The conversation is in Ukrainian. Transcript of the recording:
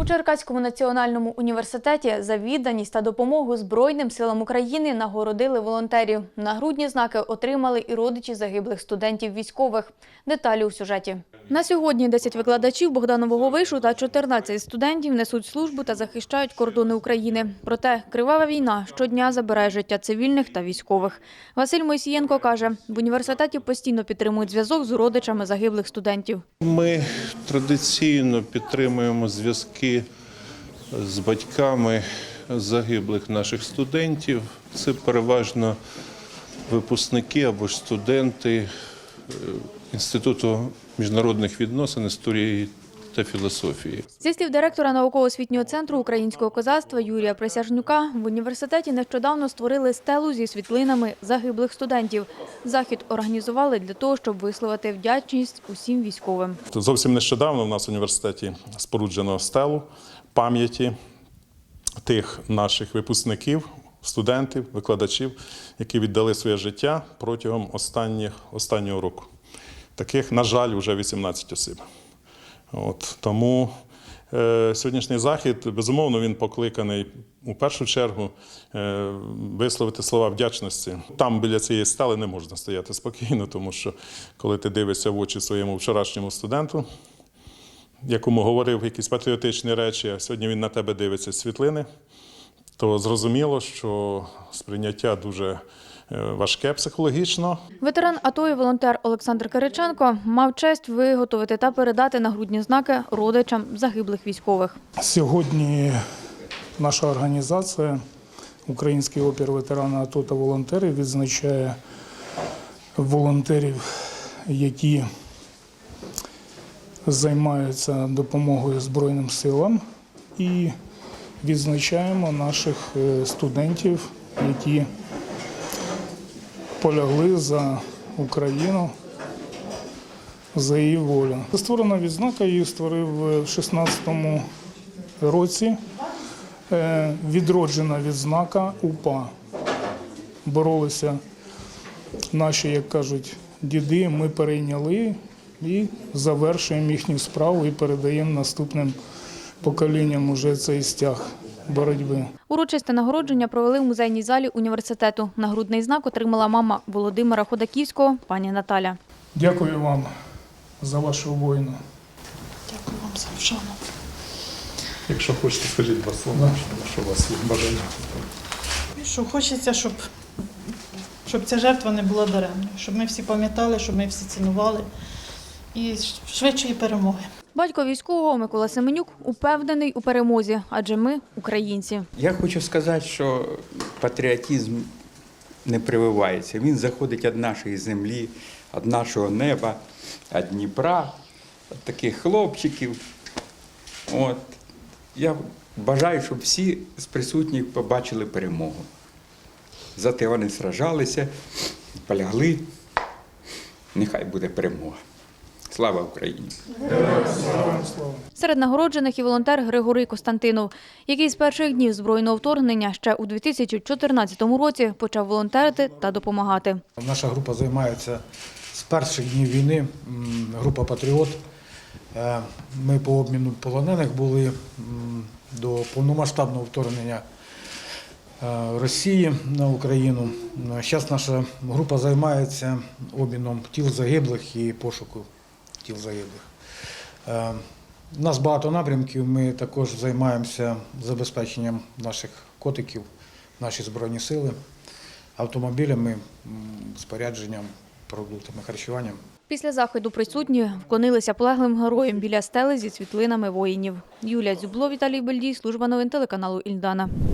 У Черкаському національному університеті за відданість та допомогу Збройним силам України нагородили волонтерів. Нагрудні знаки отримали і родичі загиблих студентів військових. Деталі у сюжеті. На сьогодні 10 викладачів Богданового вишу та 14 студентів несуть службу та захищають кордони України. Проте кривава війна щодня забирає життя цивільних та військових. Василь Мойсієнко каже, в університеті постійно підтримують зв'язок з родичами загиблих студентів. Ми традиційно підтримуємо зв'язки з батьками загиблих наших студентів. Це переважно випускники або ж студенти е, Інституту міжнародних відносин, історії та філософії. Зі слів директора науково-освітнього центру українського козацтва Юрія Присяжнюка, в університеті нещодавно створили стелу зі світлинами загиблих студентів. Захід організували для того, щоб висловити вдячність усім військовим. Зовсім нещодавно в нас в університеті споруджено стелу пам'яті тих наших випускників, студентів, викладачів, які віддали своє життя протягом останніх, останнього року. Таких, на жаль, вже 18 осіб. От, тому е, сьогоднішній захід, безумовно, він покликаний у першу чергу е, висловити слова вдячності. Там біля цієї стели не можна стояти спокійно, тому що коли ти дивишся в очі своєму вчорашньому студенту, якому говорив якісь патріотичні речі, а сьогодні він на тебе дивиться світлини, то зрозуміло, що сприйняття дуже важке психологічно. Ветеран АТО і волонтер Олександр Кириченко мав честь виготовити та передати нагрудні знаки родичам загиблих військових. Сьогодні наша організація Український опір ветерани АТО та волонтери відзначає волонтерів, які займаються допомогою Збройним силам, і відзначаємо наших е, студентів, які полягли за Україну. За її волю. Створена відзнака, її створив е, в 16-му році. Е, Відроджена відзнака УПА. Боролися наші, як кажуть, діди, ми перейняли і завершуємо їхню справу і передаємо наступним поколінням уже цей стяг боротьби. Урочисте нагородження провели в музейній залі університету. Нагрудний знак отримала мама Володимира Ходаківського, пані Наталя. Дякую вам за вашу воїну. Дякую вам за вшану. Якщо хочете, скажіть два слова, що у вас є бажання. Що хочеться, щоб, щоб ця жертва не була даремною, щоб ми всі пам'ятали, щоб ми всі цінували і швидшої перемоги. Батько військового Микола Семенюк упевнений у перемозі, адже ми українці. Я хочу сказати, що патріотизм не прививається. Він заходить від нашої землі, від нашого неба, від Дніпра, від таких хлопчиків. От. Я бажаю, щоб всі з присутніх побачили перемогу. Зате вони сражалися, полягли. Нехай буде перемога. Слава Україні! Серед нагороджених і волонтер Григорій Костантинов, який з перших днів збройного вторгнення ще у 2014 році почав волонтерити та допомагати. Наша група займається з перших днів війни. Група Патріот. Е, Ми по обміну полонених були до повномасштабного вторгнення е, Росії на Україну. Зараз наша група займається обміном тіл загиблих і пошуку тіл загиблих. Е, У нас багато напрямків. Ми також займаємося забезпеченням наших котиків, наші збройні сили автомобілями, спорядженням, продуктами харчування. Після заходу присутні вклонилися полеглим героям біля стели зі світлинами воїнів. Юлія Дзюбло, Віталій Бельдій, служба новин телеканалу Ільдана.